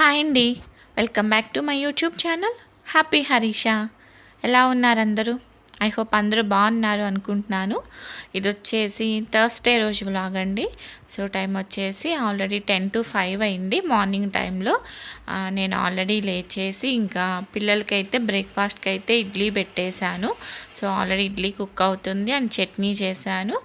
Hi అండి. Welcome back to my YouTube channel. Happy Harisha. ఎలా ఉన్నారు అందరూ ఐ హోప్ అందరూ బాగున్నారు అనుకుంటున్నాను. ఇది వచ్చేసి థర్స్డే రోజు వ్లాగ్ అండి. సో టైం వచ్చేసి ఆల్రెడీ టెన్ టు ఫైవ్ అయింది మార్నింగ్ టైంలో. నేను ఆల్రెడీ లేచేసి ఇంకా పిల్లలకైతే బ్రేక్ఫాస్ట్కి అయితే ఇడ్లీ పెట్టేశాను. సో ఆల్రెడీ ఇడ్లీ కుక్ అవుతుంది అండ్ చట్నీ చేశాను.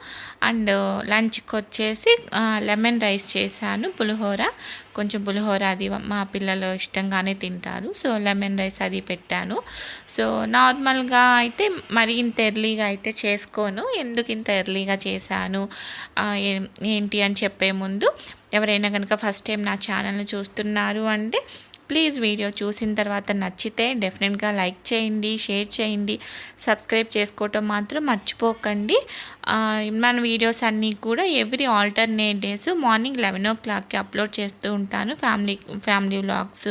అండ్ లంచ్కి వచ్చేసి లెమన్ రైస్ చేశాను. పులిహోర కొంచెం పులిహోర అది మా పిల్లలు ఇష్టంగానే తింటారు. సో లెమన్ రైస్ అది పెట్టాను. సో నార్మల్గా అయితే మరి ఇంత ఎర్లీగా అయితే చేసుకోను. ఎందుకు ఇంత ఎర్లీగా చేశాను? ఏ- ఏంటి అని చెప్పే ముందు ఎవరైనా కనుక ఫస్ట్ టైం నా ఛానల్ని చూస్తున్నారు అంటే ప్లీజ్ వీడియో చూసిన తర్వాత నచ్చితే డెఫినెట్గా లైక్ చేయండి షేర్ చేయండి. సబ్స్క్రైబ్ చేసుకోవటం మాత్రం మర్చిపోకండి. మన వీడియోస్ అన్నీ కూడా every alternate days morning eleven ఓ క్లాక్కి అప్లోడ్ చేస్తూ ఉంటాను. Family family vlogs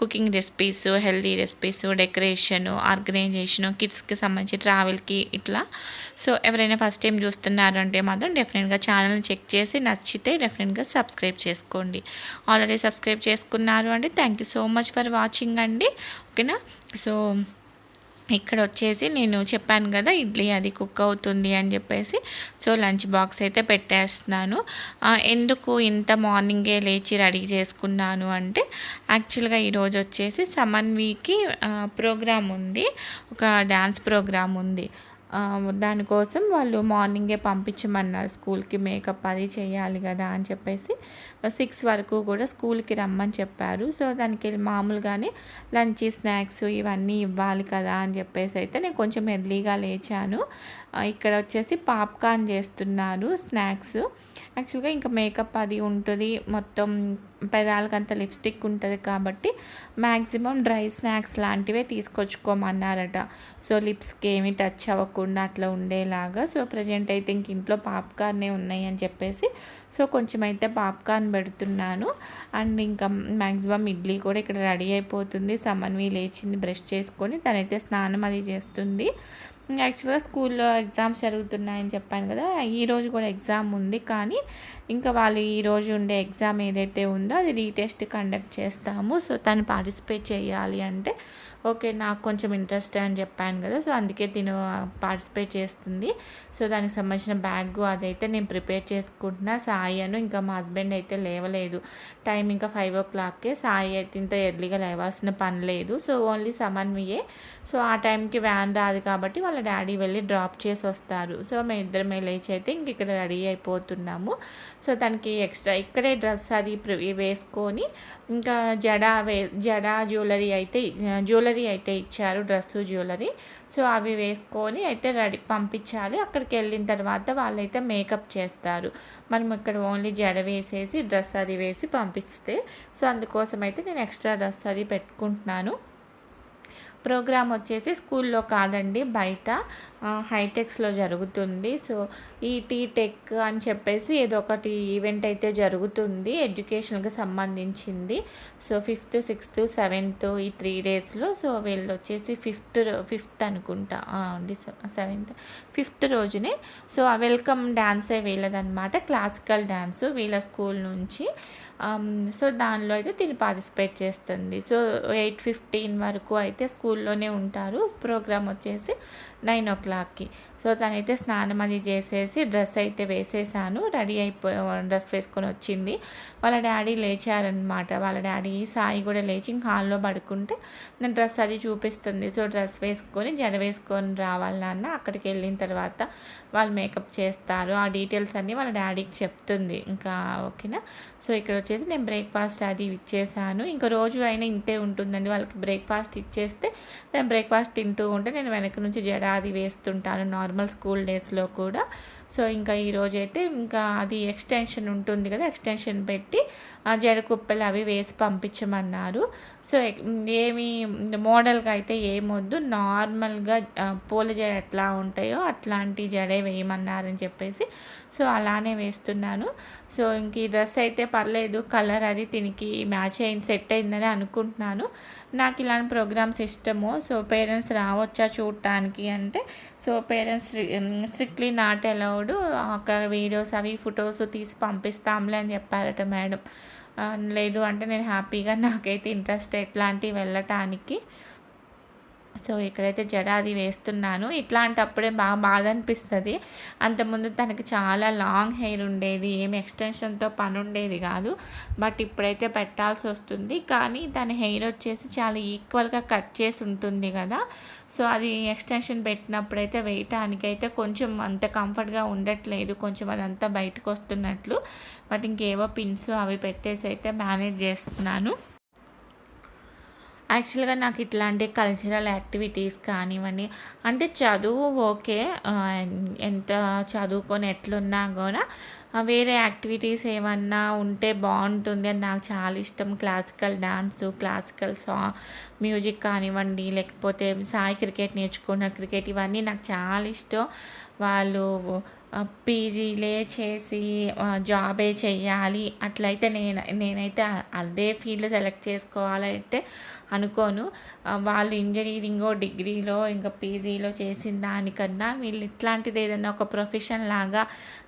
cooking recipes healthy recipes decoration organisation కిడ్స్కి సంబంధించి ట్రావెల్కి ఇట్లా. సో ఎవరైనా ఫస్ట్ టైం చూస్తున్నారు అంటే మాత్రం డెఫినెట్గా ఛానల్ని చెక్ చేసి నచ్చితే డెఫినెట్గా సబ్స్క్రైబ్ చేసుకోండి. ఆల్రెడీ సబ్స్క్రైబ్ చేసుకున్నారు అంటే thank you so much for watching అండి. ఓకేనా? సో ఇక్కడ వచ్చేసి నేను చెప్పాను కదా ఇడ్లీ అది కుక్ అవుతుంది అని చెప్పేసి సో లంచ్ బాక్స్ అయితే పెట్టేస్తున్నాను. ఎందుకు ఇంత మార్నింగే లేచి రెడీ చేసుకున్నాను అంటే యాక్చువల్గా ఈరోజు వచ్చేసి సమన్వికి ప్రోగ్రామ్ ఉంది. ఒక డ్యాన్స్ ప్రోగ్రామ్ ఉంది. దానికోసం వాళ్ళు మార్నింగే పంపించమన్నారు. స్కూల్కి మేకప్ అది చేయాలి కదా అని చెప్పేసి. సిక్స్ వరకు కూడా స్కూల్కి రమ్మని చెప్పారు. సో దానికి మామూలుగానే లంచ్ స్నాక్స్ ఇవన్నీ ఇవ్వాలి కదా అని చెప్పేసి అయితే నేను కొంచెం ఎర్లీగా లేచాను. ఇక్కడ వచ్చేసి పాప్కార్న్ చేస్తున్నారు స్నాక్స్. యాక్చువల్గా ఇంకా మేకప్ అది ఉంటుంది. మొత్తం పెదాలకంత లిప్స్టిక్ ఉంటుంది కాబట్టి మ్యాక్సిమం డ్రై స్నాక్స్ లాంటివే తీసుకొచ్చుకోమన్నారట. సో లిప్స్కి ఏమి టచ్ అవ్వకుండా అట్లా ఉండేలాగా. సో ప్రజెంట్ అయితే ఇంక ఇంట్లో పాప్కార్నే ఉన్నాయి అని చెప్పేసి సో కొంచెం అయితే పాప్కార్న్ పెడుతున్నాను. అండ్ ఇంకా మ్యాక్సిమం ఇడ్లీ కూడా ఇక్కడ రెడీ అయిపోతుంది. సమన్వి లేచింది బ్రష్ చేసుకొని తనైతే స్నానం అది చేస్తుంది. యాక్చువల్గా స్కూల్లో ఎగ్జామ్స్ జరుగుతున్నాయని చెప్పాను కదా ఈరోజు కూడా ఎగ్జామ్ ఉంది. కానీ ఇంకా వాళ్ళు ఈరోజు ఉండే ఎగ్జామ్ ఏదైతే ఉందో అది రీటెస్ట్ కండక్ట్ చేస్తాము. సో తను పార్టిసిపేట్ చేయాలి అంటే ఓకే నాకు కొంచెం ఇంట్రెస్ట్ అని చెప్పాను కదా సో అందుకే తిను పార్టిసిపేట్ చేస్తుంది. సో దానికి సంబంధించిన బ్యాగ్ అదైతే నేను ప్రిపేర్ చేసుకుంటున్నా. సాయి అను ఇంకా మా హస్బెండ్ అయితే లేవలేదు. టైం ఇంకా ఫైవ్ ఓ క్లాక్కే సాయి అయితే ఇంత ఎర్లీగా లేవాల్సిన పని లేదు. సో ఓన్లీ సమన్వియే సో ఆ టైంకి వ్యాన్ రాదు కాబట్టి వాళ్ళ డాడీ వెళ్ళి డ్రాప్ చేసి వస్తారు. సో మేము ఇద్దరం లేచి అయితే ఇంక ఇక్కడ రెడీ అయిపోతున్నాము. సో తనకి ఎక్స్ట్రా ఇక్కడే డ్రెస్ అది వేసుకొని ఇంకా జడా వే జడా జ్యువెలరీ అయితే జ్యువెలరీ అయితే ఇచ్చారు డ్రెస్సు జ్యువెలరీ. సో అవి వేసుకొని అయితే రెడీ పంపించాలి. అక్కడికి వెళ్ళిన తర్వాత వాళ్ళైతే మేకప్ చేస్తారు. మనం ఇక్కడ ఓన్లీ జడ వేసేసి డ్రెస్ అది వేసి పంపిస్తే. సో అందుకోసం అయితే నేను ఎక్స్ట్రా డ్రెస్ అది పెట్టుకుంటున్నాను. ప్రోగ్రామ్ వచ్చేసి స్కూల్లో కాదండి బయట హైటెక్స్లో జరుగుతుంది. సో ఈ టీ టెక్ అని చెప్పేసి ఏదో ఒకటి ఈవెంట్ అయితే జరుగుతుంది ఎడ్యుకేషన్కి సంబంధించింది. సో ఫిఫ్త్ సిక్స్త్ సెవెంత్ ఈ త్రీ డేస్లో. సో వీళ్ళు వచ్చేసి ఫిఫ్త్ ఫిఫ్త్ అనుకుంటా సెవెంత్ ఫిఫ్త్ రోజునే. సో ఆ వెల్కమ్ డ్యాన్సే వీళ్ళదనమాట క్లాసికల్ డ్యాన్స్ వీళ్ళ స్కూల్ నుంచి. Um, సో దానిలో అయితే తిని పార్టిసిపేట్ చేస్తుంది. సో ఎయిట్ ఫిఫ్టీన్ వరకు అయితే స్కూల్లోనే ఉంటారు. ప్రోగ్రామ్ వచ్చేసి నైన్ ఓ క్లాక్కి సో తనైతే స్నానం అది చేసేసి డ్రెస్ అయితే వేసేసాను. రెడీ అయిపో డ్రెస్ వేసుకొని వచ్చింది. వాళ్ళ డాడీ లేచారనమాట వాళ్ళ డాడీ సాయి కూడా లేచి ఇంకా హాల్లో పడుకుంటే నేను డ్రెస్ అది చూపిస్తుంది. సో డ్రెస్ వేసుకొని జడ వేసుకొని రావాలి నాన్న. అక్కడికి వెళ్ళిన తర్వాత వాళ్ళు మేకప్ చేస్తారు. ఆ డీటెయిల్స్ అన్నీ వాళ్ళ డాడీకి చెప్తుంది. ఇంకా ఓకేనా? సో ఇక్కడ వచ్చేసి నేను బ్రేక్ఫాస్ట్ అది ఇచ్చేసాను. ఇంకా రోజు అయినా ఇంతే ఉంటుందండి. వాళ్ళకి బ్రేక్ఫాస్ట్ ఇచ్చేస్తే నేను బ్రేక్ఫాస్ట్ తింటూ ఉంటే నేను వెనక నుంచి జడ అది వేస్తుంటాను నార్మల్ స్కూల్ డేస్లో కూడా సో ఇంకా ఈరోజు అయితే ఇంకా అది ఎక్స్టెన్షన్ ఉంటుంది కదా ఎక్స్టెన్షన్ పెట్టి ఆ జడ కుప్పలు అవి వేసి పంపించమన్నారు. సో ఏమి మోడల్గా అయితే ఏమొద్దు నార్మల్గా పూల జడ ఎట్లా ఉంటాయో అట్లాంటి జడే వేయమన్నారని చెప్పేసి సో అలానే వేస్తున్నాను. సో ఇంక ఈ డ్రెస్ అయితే పర్లేదు కలర్ అది దీనికి మ్యాచ్ అయింది సెట్ అయిందని అనుకుంటున్నాను. నాకు ఇలాంటి ప్రోగ్రామ్స్ ఇష్టము సో పేరెంట్స్ రావచ్చా చూడటానికి అంటే so parents strictly not allowed అక్కడ వీడియోస్ అవి ఫొటోస్ తీసి పంపిస్తాంలే అని చెప్పారట మేడం. లేదు అంటే నేను హ్యాపీగా నాకైతే ఇంట్రెస్ట్ ఎట్లాంటివి వెళ్ళటానికి సో ఇక్కడైతే జడ అది వేస్తున్నాను. ఇట్లాంటప్పుడే బాగా బాధ అనిపిస్తుంది అంతకుముందు తనకి చాలా లాంగ్ హెయిర్ ఉండేది ఏం ఎక్స్టెన్షన్తో పని ఉండేది కాదు. బట్ ఇప్పుడైతే పెట్టాల్సి వస్తుంది కానీ తన హెయిర్ వచ్చేసి చాలా ఈక్వల్గా కట్ చేసి ఉంటుంది కదా. సో అది ఎక్స్టెన్షన్ పెట్టినప్పుడైతే వేయటానికైతే కొంచెం అంత కంఫర్ట్గా ఉండట్లేదు. కొంచెం అదంతా బయటకు వస్తున్నట్లు బట్ ఇంకేవో పిన్స్ అవి పెట్టేసి అయితే మేనేజ్ చేస్తున్నాను. యాక్చువల్గా నాకు ఇట్లాంటి కల్చరల్ యాక్టివిటీస్ కానివ్వండి అంటే చదువు ఓకే ఎంత చదువుకొని ఎట్లున్నా కూడా వేరే యాక్టివిటీస్ ఏమన్నా ఉంటే బాగుంటుంది అని నాకు చాలా ఇష్టం. క్లాసికల్ డాన్స్ క్లాసికల్ సా మ్యూజిక్ కానివ్వండి లేకపోతే సాయి క్రికెట్ నేర్చుకున్న క్రికెట్ ఇవన్నీ నాకు చాలా ఇష్టం. వాళ్ళు పీజీలే చేసి జాబే చెయ్యాలి అట్లయితే నేను నేనైతే అదే ఫీల్డ్ సెలెక్ట్ చేసుకోవాలైతే అనుకోను. వాళ్ళు ఇంజనీరింగో డిగ్రీలో ఇంకా పీజీలో చేసిన దానికన్నా వీళ్ళు ఇట్లాంటిది ఏదైనా ఒక ప్రొఫెషన్ లాగా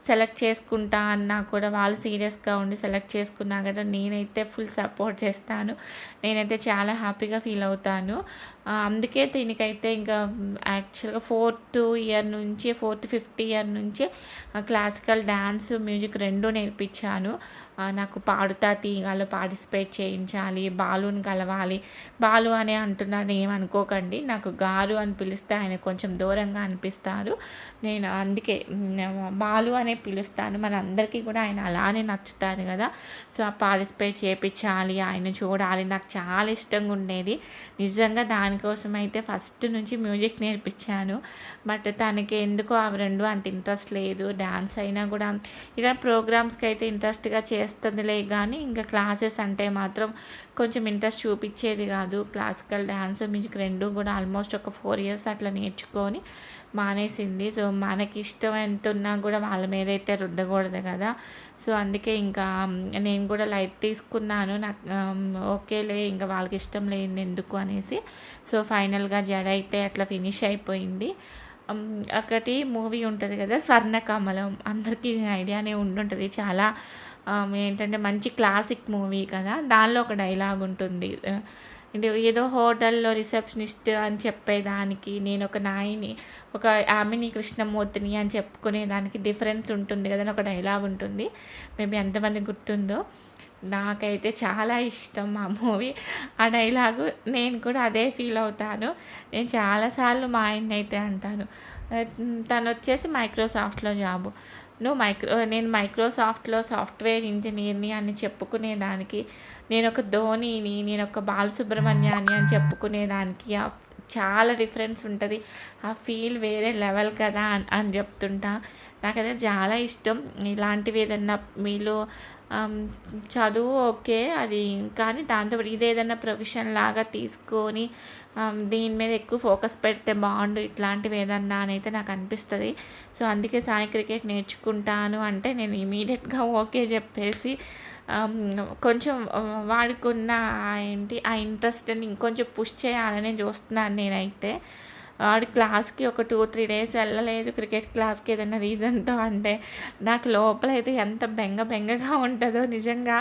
సెలెక్ట్ చేసుకుంటా అన్నా కూడా వాళ్ళు సీరియస్గా ఉండి సెలెక్ట్ చేసుకున్నా కదా నేనైతే ఫుల్ సపోర్ట్ చేస్తాను. నేనైతే చాలా హ్యాపీగా ఫీల్ అవుతాను. అందుకే దీనికైతే ఇంకా యాక్చువల్గా ఫోర్త్ ఇయర్ నుంచి ఫోర్త్ ఫిఫ్త్ ఇయర్ నుంచి క్లాసికల్ డ్యాన్స్ మ్యూజిక్ రెండు నేర్పించాను. నాకు పాడుతా తీగాలో పార్టిసిపేట్ చేయించాలి బాలుని కలవాలి. బాలు అని అంటున్నాను ఏమనుకోకండి నాకు గారు అని పిలిస్తే ఆయన కొంచెం దూరంగా అనిపిస్తారు. నేను అందుకే బాలు అనే పిలుస్తాను. మన అందరికీ కూడా ఆయన అలానే నచ్చుతారు కదా. సో ఆ పార్టిసిపేట్ చేయించాలి ఆయన చూడాలి. నాకు చాలా ఇష్టంగా ఉండేది. నిజంగా దానికోసం అయితే ఫస్ట్ నుంచి మ్యూజిక్ నేర్పించాను. బట్ తనకి ఎందుకో అవి రెండు అంత ఇంట్రెస్ట్ లేదు. డ్యాన్స్ అయినా కూడా ఇలా ప్రోగ్రామ్స్కి అయితే ఇంట్రెస్ట్గా చేస్తుందిలే కానీ ఇంకా క్లాసెస్ అంటే మాత్రం కొంచెం ఇంట్రెస్ట్ చూపించేది కాదు. క్లాసికల్ డ్యాన్స్ మ్యూజిక్ రెండు కూడా ఆల్మోస్ట్ ఒక ఫోర్ ఇయర్స్ అట్లా నేర్చుకొని మానేసింది. సో మనకి ఇష్టం ఎంత ఉన్నా కూడా వాళ్ళ మీద అయితే రుద్దకూడదు కదా. సో అందుకే ఇంకా నేను కూడా లైట్ తీసుకున్నాను. నాకు ఓకేలే ఇంకా వాళ్ళకి ఇష్టం లేదు ఎందుకు అనేసి. సో ఫైనల్గా జడ అయితే అట్లా ఫినిష్ అయిపోయింది. ఒకటి మూవీ ఉంటుంది కదా స్వర్ణకమలం. అందరికీ ఐడియానే ఉండుంటుంది. చాలా ఏంటంటే మంచి క్లాసిక్ మూవీ కదా. దానిలో ఒక డైలాగ్ ఉంటుంది ఏదో హోటల్లో రిసెప్షనిస్ట్ అని చెప్పేదానికి నేను ఒక నాయిని ఒక ఆమెని కృష్ణమూర్తిని అని చెప్పుకునేదానికి డిఫరెన్స్ ఉంటుంది కదా ఒక డైలాగ్ ఉంటుంది. మేబీ ఎంతమంది గుర్తుందో. నాకైతే చాలా ఇష్టం ఆ మూవీ. ఆ డైలాగు నేను కూడా అదే ఫీల్ అవుతాను. నేను చాలాసార్లు మా ఆయన్ని అయితే అంటాను తను వచ్చేసి మైక్రోసాఫ్ట్లో జాబు. నువ్వు మైక్రో నేను మైక్రోసాఫ్ట్లో సాఫ్ట్వేర్ ఇంజనీర్ని అని చెప్పుకునేదానికి నేను ఒక ధోనిని నేను ఒక బాలసుబ్రహ్మణ్యాన్ని అని చెప్పుకునేదానికి చాలా డిఫరెన్స్ ఉంటుంది. ఆ ఫీల్ వేరే లెవెల్ కదా అని చెప్తుంటా. నాకైతే చాలా ఇష్టం. ఇలాంటివి ఏదన్నా మీలో చదువు ఓకే అది కానీ దాంతో ఇది ఏదైనా ప్రొఫెషన్ లాగా తీసుకొని దీని మీద ఎక్కువ ఫోకస్ పెడితే బాగుండు ఇట్లాంటివి ఏదన్నా అని అయితే నాకు అనిపిస్తుంది. సో అందుకే సాయి క్రికెట్ నేర్చుకుంటాను అంటే నేను ఇమీడియట్గా ఓకే చెప్పేసి కొంచెం వాడుకున్న ఏంటి ఆ ఇంట్రెస్ట్ని ఇంకొంచెం పుష్ చేయాలని చూస్తున్నాను నేనైతే. వాడు క్లాస్కి ఒక టూ త్రీ డేస్ వెళ్ళలేదు. క్రికెట్ క్లాస్కి ఏదైనా రీజన్తో అంటే నాకు లోపల అయితే ఎంత బెంగ బెంగగా ఉంటుందో నిజంగా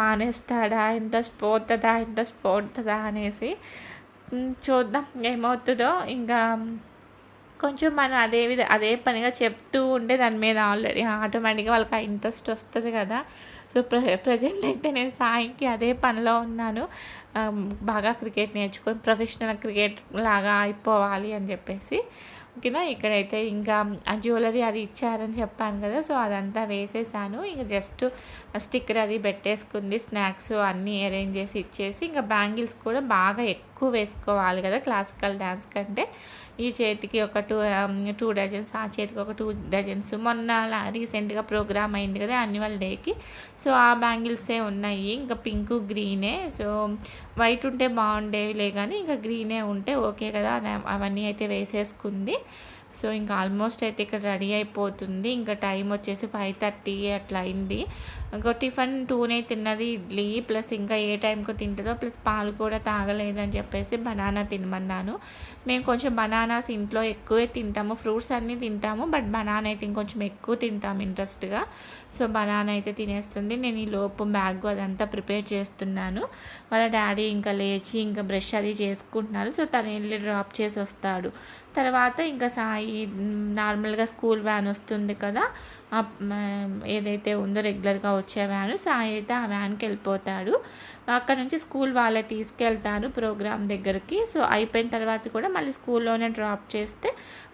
మానేస్తాడా? ఇంట్రెస్ట్ పోతుందా ఇంట్రెస్ట్ పోతుందా అనేసి. చూద్దాం ఏమవుతుందో. ఇంకా కొంచెం మనం అదే విధ అదే పనిగా చెప్తూ ఉంటే దాని మీద ఆల్రెడీ ఆటోమేటిక్గా వాళ్ళకి ఆ ఇంట్రెస్ట్ వస్తుంది కదా. సో ప్ర ప్రజెంట్ అయితే నేను సాయికి అదే పనిలో ఉన్నాను. బాగా క్రికెట్ నేర్చుకొని ప్రొఫెషనల్ క్రికెట్ లాగా అయిపోవాలి అని చెప్పేసి. ఓకేనా? ఇక్కడైతే ఇంకా ఆ జ్యువెలరీ అది ఇచ్చారని చెప్పాను కదా సో అదంతా వేసేసాను. ఇంకా జస్ట్ స్టిక్కర్ అది పెట్టేసుకుంది స్నాక్స్ అన్నీ అరేంజ్ చేసి ఇచ్చేసి. ఇంకా బ్యాంగిల్స్ కూడా బాగా ఎక్కువ వేసుకోవాలి కదా క్లాసికల్ డ్యాన్స్ కంటే. ఈ చేతికి ఒక టూ టూ డజన్స్ ఆ చేతికి ఒక టూ డజన్స్. మొన్న రీసెంట్గా ప్రోగ్రామ్ అయింది కదా యాన్యువల్ డేకి. సో ఆ బ్యాంగిల్సే ఉన్నాయి. ఇంకా పింక్ గ్రీనే. సో వైట్ ఉంటే బాగుండేవిలే కానీ ఇంకా గ్రీనే ఉంటే ఓకే కదా అవన్నీ అయితే వేసేసుకుంది. సో ఇంకా ఆల్మోస్ట్ అయితే ఇక్కడ రెడీ అయిపోతుంది. ఇంకా టైం వచ్చేసి ఫైవ్ థర్టీ అట్లా అయింది. ఇంకో టిఫిన్ టూనే తిన్నది ఇడ్లీ ప్లస్ ఇంకా ఏ టైంకో తింటుందో ప్లస్ పాలు కూడా తాగలేదని చెప్పేసి బనానా తినమన్నాను. మేము కొంచెం బనానాస్ ఇంట్లో ఎక్కువే తింటాము ఫ్రూట్స్ అన్నీ తింటాము బట్ బనానా అయితే ఇంకొంచెం ఎక్కువ తింటాము ఇంట్రెస్ట్గా. సో బనానా అయితే తినేస్తుంది. నేను ఈ లోపు బ్యాగ్ అదంతా ప్రిపేర్ చేస్తున్నాను. వాళ్ళ డాడీ ఇంకా లేచి ఇంకా బ్రష్ అది చేసుకుంటున్నారు. సో తను వెళ్ళి డ్రాప్ చేసి వస్తాడు. తర్వాత ఇంకా సాయి నార్మల్గా స్కూల్ వ్యాన్ వస్తుంది కదా ఏదైతే ఉందో రెగ్యులర్గా వచ్చే వ్యాన్ సాయి అయితే ఆ వ్యాన్కి వెళ్ళిపోతాడు. అక్కడ నుంచి స్కూల్ వాళ్ళే తీసుకెళ్తారు ప్రోగ్రామ్ దగ్గరికి. సో అయిపోయిన తర్వాత కూడా మళ్ళీ స్కూల్లోనే డ్రాప్ చేస్తే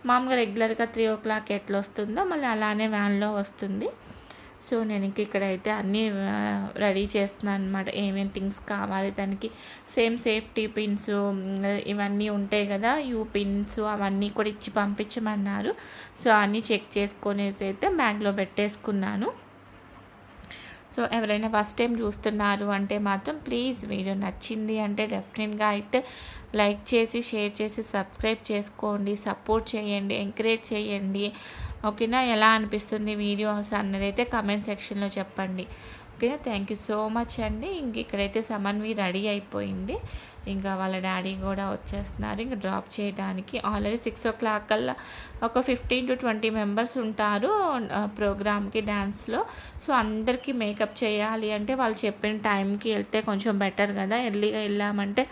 మామూలుగా రెగ్యులర్గా త్రీ ఓ క్లాక్ ఎట్లా వస్తుందో మళ్ళీ అలానే వ్యాన్లో వస్తుంది. సో నేను ఇంక ఇక్కడైతే అన్నీ రెడీ చేస్తున్నాను అనమాట ఏమేమి థింగ్స్ కావాలి దానికి సేమ్ సేఫ్టీ పిన్స్ ఇవన్నీ ఉంటాయి కదా యూ పిన్స్ అవన్నీ కూడా ఇచ్చి పంపించమన్నారు. సో అన్నీ చెక్ చేసుకునేసి అయితే బ్యాగ్లో పెట్టేసుకున్నాను. సో ఎవరైనా ఫస్ట్ టైం చూస్తున్నారు అంటే మాత్రం ప్లీజ్ వీడియో నచ్చింది అంటే డెఫినెట్గా అయితే లైక్ చేసి షేర్ చేసి సబ్స్క్రైబ్ చేసుకోండి సపోర్ట్ చేయండి ఎంకరేజ్ చేయండి. ఓకేనా? ఎలా అనిపిస్తుంది వీడియోస్ అన్నది అయితే కమెంట్ సెక్షన్లో చెప్పండి. ఓకేనా? థ్యాంక్ యూ సో మచ్ అండి. ఇంక ఇక్కడైతే సమన్వి రెడీ అయిపోయింది. ఇంకా వాళ్ళ డాడీ కూడా వచ్చేస్తున్నారు. ఇంకా డ్రాప్ చేయడానికి ఆల్రెడీ సిక్స్ ఓ క్లాక్ కల్లా ఒక ఫిఫ్టీన్ టు ట్వంటీ మెంబర్స్ ఉంటారు ప్రోగ్రామ్కి డ్యాన్స్లో సో అందరికీ మేకప్ చేయాలి అంటే వాళ్ళు చెప్పిన టైంకి వెళ్తే కొంచెం బెటర్ కదా. ఎర్లీగా వెళ్ళామంటే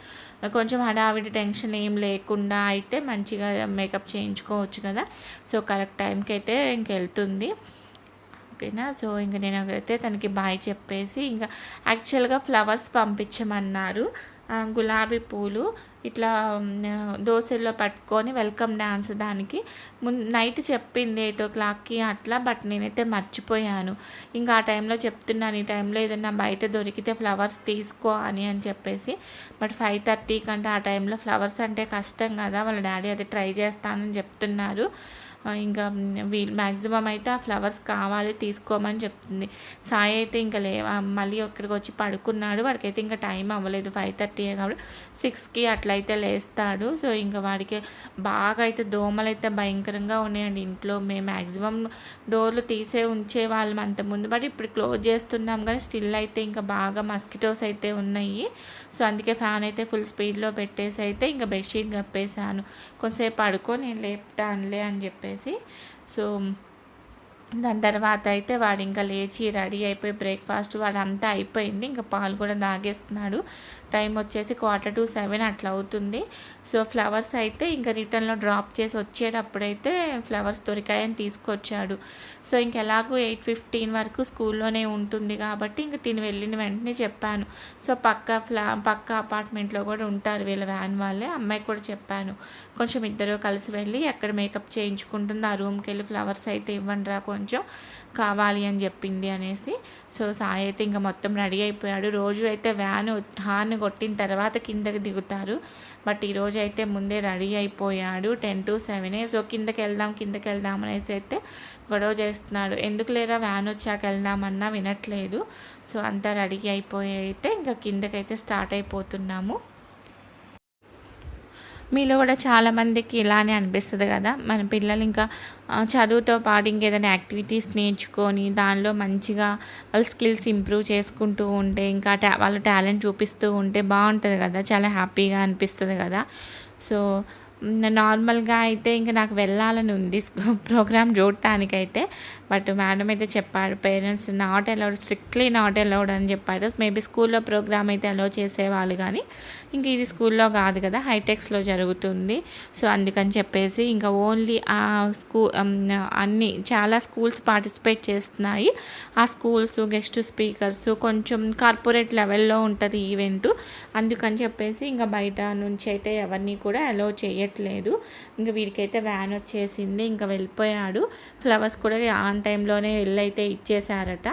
కొంచెం హడావిడి టెన్షన్ ఏం లేకుండా అయితే మంచిగా మేకప్ చేయించుకోవచ్చు కదా. సో కరెక్ట్ టైంకి అయితే ఇంక వెళ్తుంది. ఓకేనా? సో ఇంక నేను అయితే తనకి బాయ్ చెప్పేసి ఇంకా యాక్చువల్గా ఫ్లవర్స్ పంపించమన్నారు. గులాబీ పూలు ఇట్లా దోశల్లో పట్టుకొని వెల్కమ్ డ్యాన్స్ దానికి. ముందు నైట్ చెప్పింది ఎయిట్ ఓ క్లాక్కి అట్లా బట్ నేనైతే మర్చిపోయాను. ఇంకా ఆ టైంలో చెప్తున్నాను ఈ టైంలో ఏదైనా బయట దొరికితే ఫ్లవర్స్ తీసుకో అని అని చెప్పేసి. బట్ ఫైవ్ థర్టీ కంటే ఆ టైంలో ఫ్లవర్స్ అంటే కష్టం కదా వాళ్ళ డాడీ అది ట్రై చేస్తానని చెప్తున్నారు. ఇంకా వీళ్ళు మ్యాక్సిమం అయితే ఆ ఫ్లవర్స్ కావాలి తీసుకోమని చెప్తుంది. సాయి అయితే ఇంకా లే మళ్ళీ ఇక్కడికి వచ్చి పడుకున్నాడు. వాడికైతే ఇంకా టైం అవ్వలేదు ఫైవ్ థర్టీ కాబట్టి సిక్స్కి అట్లయితే లేస్తాడు. సో ఇంకా వాడికి బాగా అయితే దోమలు అయితే భయంకరంగా ఉన్నాయండి ఇంట్లో. మేము మ్యాక్సిమం డోర్లు తీసే ఉంచే వాళ్ళం అంత ముందు. బట్ ఇప్పుడు క్లోజ్ చేస్తున్నాం కానీ స్టిల్ అయితే ఇంకా బాగా మస్కిటోస్ అయితే ఉన్నాయి. సో అందుకే ఫ్యాన్ అయితే ఫుల్ స్పీడ్లో పెట్టేసి అయితే ఇంకా బెడ్షీట్ కప్పేశాను. కొంతసేపు పడుకో నేను లేపుతానులే అని చెప్పేసి. సో దాని తర్వాత అయితే వాడు ఇంకా లేచి రెడీ అయిపోయి బ్రేక్ఫాస్ట్ వాడు అంతా అయిపోయింది. ఇంకా పాలు కూడా తాగేస్తున్నాడు. టైం వచ్చేసి క్వార్టర్ టు సెవెన్ అట్లా అవుతుంది. సో ఫ్లవర్స్ అయితే ఇంకా రిటర్న్లో డ్రాప్ చేసి వచ్చేటప్పుడైతే ఫ్లవర్స్ దొరికాయని తీసుకొచ్చాడు. సో ఇంక ఎలాగో ఎయిట్ ఫిఫ్టీన్ వరకు స్కూల్లోనే ఉంటుంది కాబట్టి ఇంక తిని వెళ్ళిన వెంటనే చెప్పాను. సో పక్క ఫ్లా పక్క అపార్ట్మెంట్లో కూడా ఉంటారు వీళ్ళ వ్యాన్ వాళ్ళే అమ్మాయి కూడా చెప్పాను. కొంచెం ఇద్దరు కలిసి వెళ్ళి ఎక్కడ మేకప్ చేయించుకుంటుంది ఆ రూమ్కి వెళ్ళి ఫ్లవర్స్ అయితే ఇవ్వండి రా కొంచెం కావాలి అని చెప్పింది అనేసి. సో సాయి అయితే ఇంకా మొత్తం రెడీ అయిపోయాడు. రోజు అయితే వ్యాన్ హార్న్ కొట్టిన తర్వాత కిందకి దిగుతారు. బట్ ఈరోజు అయితే ముందే రెడీ అయిపోయాడు టెన్ టు సెవెనే. సో కిందకి వెళ్దాం కిందకి వెళ్దాం అనేసి అయితే గొడవ చేస్తున్నాడు. ఎందుకు లేరా వ్యాన్ వచ్చాక వెళ్దామన్నా వినట్లేదు. సో అంతా రెడీ అయిపోయి అయితే ఇంకా కిందకైతే స్టార్ట్ అయిపోతున్నాము. మీలో కూడా చాలామందికి ఇలానే అనిపిస్తుంది కదా. మన పిల్లలు ఇంకా చదువుతో పాటు ఇంకేదైనా యాక్టివిటీస్ నేర్చుకొని దానిలో మంచిగా వాళ్ళ స్కిల్స్ ఇంప్రూవ్ చేసుకుంటూ ఉంటే ఇంకా టా వాళ్ళ టాలెంట్ చూపిస్తూ ఉంటే బాగుంటుంది కదా. చాలా హ్యాపీగా అనిపిస్తుంది కదా. సో నార్మల్గా అయితే ఇంకా నాకు వెళ్ళాలని ఉంది ప్రోగ్రామ్ చూడటానికైతే. బట్ మేడం అయితే చెప్పాడు parents not allowed strictly not allowed అని చెప్పారు. మేబీ స్కూల్లో ప్రోగ్రామ్ అయితే అలౌ చేసేవాళ్ళు కానీ ఇంకా ఇది స్కూల్లో కాదు కదా హైటెక్స్లో జరుగుతుంది. సో అందుకని చెప్పేసి ఇంకా ఓన్లీ ఆ స్కూ అన్ని చాలా స్కూల్స్ పార్టిసిపేట్ చేస్తున్నాయి. ఆ స్కూల్స్ గెస్ట్ స్పీకర్స్ కొంచెం కార్పొరేట్ లెవెల్లో ఉంటుంది ఈవెంట్. అందుకని చెప్పేసి ఇంకా బయట నుంచి అయితే ఎవరిని కూడా అలో చేయట్లేదు. ఇంకా వీరికైతే వ్యాన్ వచ్చేసింది ఇంకా వెళ్ళిపోయాడు. ఫ్లవర్స్ కూడా ఆన్ టైంలోనే వెళ్ళైతే ఇచ్చేసారట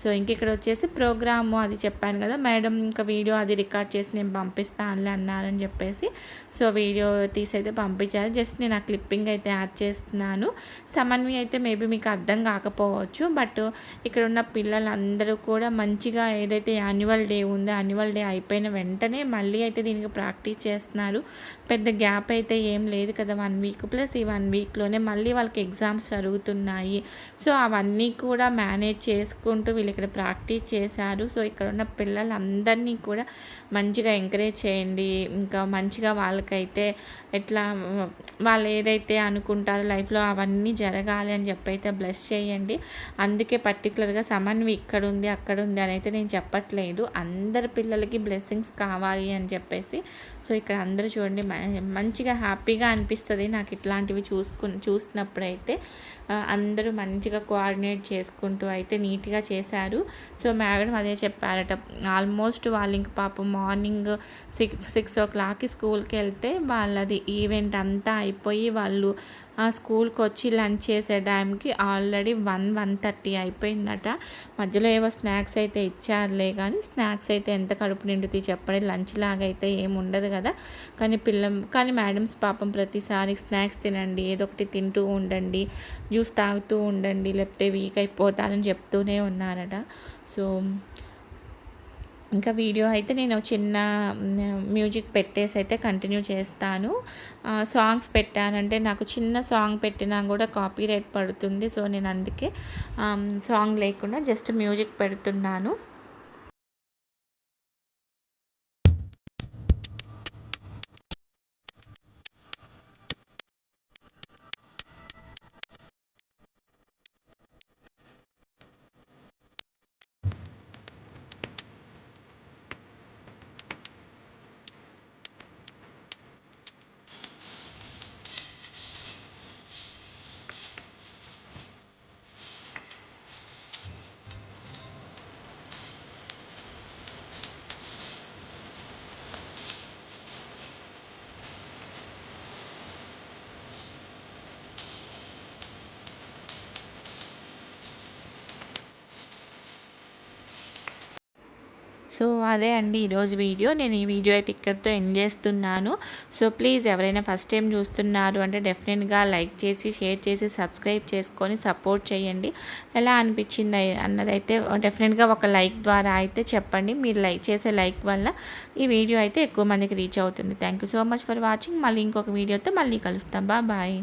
సో ఇంక ఇక్కడ వచ్చేసి ప్రోగ్రాము అది చెప్పాను కదా. మేడం ఇంకా వీడియో అది రికార్డ్ చేసి నేను పంపిస్తానులే అన్నారని చెప్పేసి సో వీడియో తీసి అయితే పంపించారు. జస్ట్ నేను ఆ క్లిప్పింగ్ అయితే యాడ్ చేస్తున్నాను. సమన్వి అయితే మేబీ మీకు అర్థం కాకపోవచ్చు బట్ ఇక్కడ ఉన్న పిల్లలందరూ కూడా మంచిగా ఏదైతే యాన్యువల్ డే ఉందో యాన్యువల్ డే అయిపోయిన వెంటనే మళ్ళీ అయితే దీనికి ప్రాక్టీస్ చేస్తున్నారు. పెద్ద గ్యాప్ అయితే ఏం లేదు కదా వన్ వీక్ ప్లస్ ఈ వన్ వీక్లోనే మళ్ళీ వాళ్ళకి ఎగ్జామ్స్ జరుగుతున్నాయి. సో అవన్నీ కూడా మేనేజ్ చేసుకుంటూ వీళ్ళు వీళ్ళు ఇక్కడ ప్రాక్టీస్ చేశారు. సో ఇక్కడ ఉన్న పిల్లలందరినీ కూడా మంచిగా ఎంకరేజ్ చేయండి. ఇంకా మంచిగా వాళ్ళకైతే ఎట్లా వాళ్ళు ఏదైతే అనుకుంటారో లైఫ్లో అవన్నీ జరగాలి అని చెప్పి అయితే బ్లెస్ చేయండి. అందుకే పర్టికులర్గా సమన్వి ఇక్కడ ఉంది అక్కడ ఉంది అని అయితే నేను చెప్పట్లేదు. అందరి పిల్లలకి బ్లెస్సింగ్స్ కావాలి అని చెప్పేసి. సో ఇక్కడ అందరూ చూడండి మంచిగా హ్యాపీగా అనిపిస్తుంది నాకు ఇట్లాంటివి చూసుకు చూసినప్పుడైతే. అందరూ మంచిగా కోఆర్డినేట్ చేసుకుంటూ అయితే నీట్గా చేశారు. సో మేడం అదే చెప్పారట. ఆల్మోస్ట్ వాళ్ళు ఇంక పాపం మార్నింగ్ సిక్స్ సిక్స్ ఓ క్లాక్కి స్కూల్కి వెళ్తే వాళ్ళది ఈవెంట్ అంతా అయిపోయి వాళ్ళు ఆ స్కూల్కి వచ్చి లంచ్ చేసే టైంకి ఆల్రెడీ వన్ వన్ థర్టీ అయిపోయిందట. మధ్యలో ఏవో స్నాక్స్ అయితే ఇచ్చారులే కానీ స్నాక్స్ అయితే ఎంత కడుపు నిండుతాయి చెప్పండి. లంచ్ లాగా అయితే ఏమి ఉండదు కదా. కానీ పిల్ల కానీ మేడమ్స్ పాపం ప్రతిసారి స్నాక్స్ తినండి. ఏదో ఒకటి తింటూ ఉండండి. జ్యూస్ తాగుతూ ఉండండి. లేకపోతే వీక్ అయిపోతారని చెప్తూనే ఉన్నారట. సో ఇంకా వీడియో అయితే నేను చిన్న మ్యూజిక్ పెట్టేసి అయితే కంటిన్యూ చేస్తాను. సాంగ్స్ పెట్టానంటే నాకు చిన్న సాంగ్ పెట్టినా కూడా కాపీ రైట్ పడుతుంది. సో నేను అందుకే సాంగ్ లేకుండా జస్ట్ మ్యూజిక్ పెడుతున్నాను. సో అదే అండి ఈరోజు వీడియో. నేను ఈ వీడియో అయితే ఇక్కడితో ఎండ్ చేస్తున్నాను. సో ప్లీజ్ ఎవరైనా ఫస్ట్ టైం చూస్తున్నారు అంటే డెఫినెట్గా లైక్ చేసి షేర్ చేసి సబ్స్క్రైబ్ చేసుకొని సపోర్ట్ చేయండి. ఎలా అనిపించింది అన్నదైతే డెఫినెట్గా ఒక లైక్ ద్వారా అయితే చెప్పండి. మీరు లైక్ చేసే లైక్ వల్ల ఈ వీడియో అయితే ఎక్కువ మందికి రీచ్ అవుతుంది. Thank so much for watching. మళ్ళీ ఇంకొక వీడియోతో మళ్ళీ కలుస్తాం. బా బాయ్.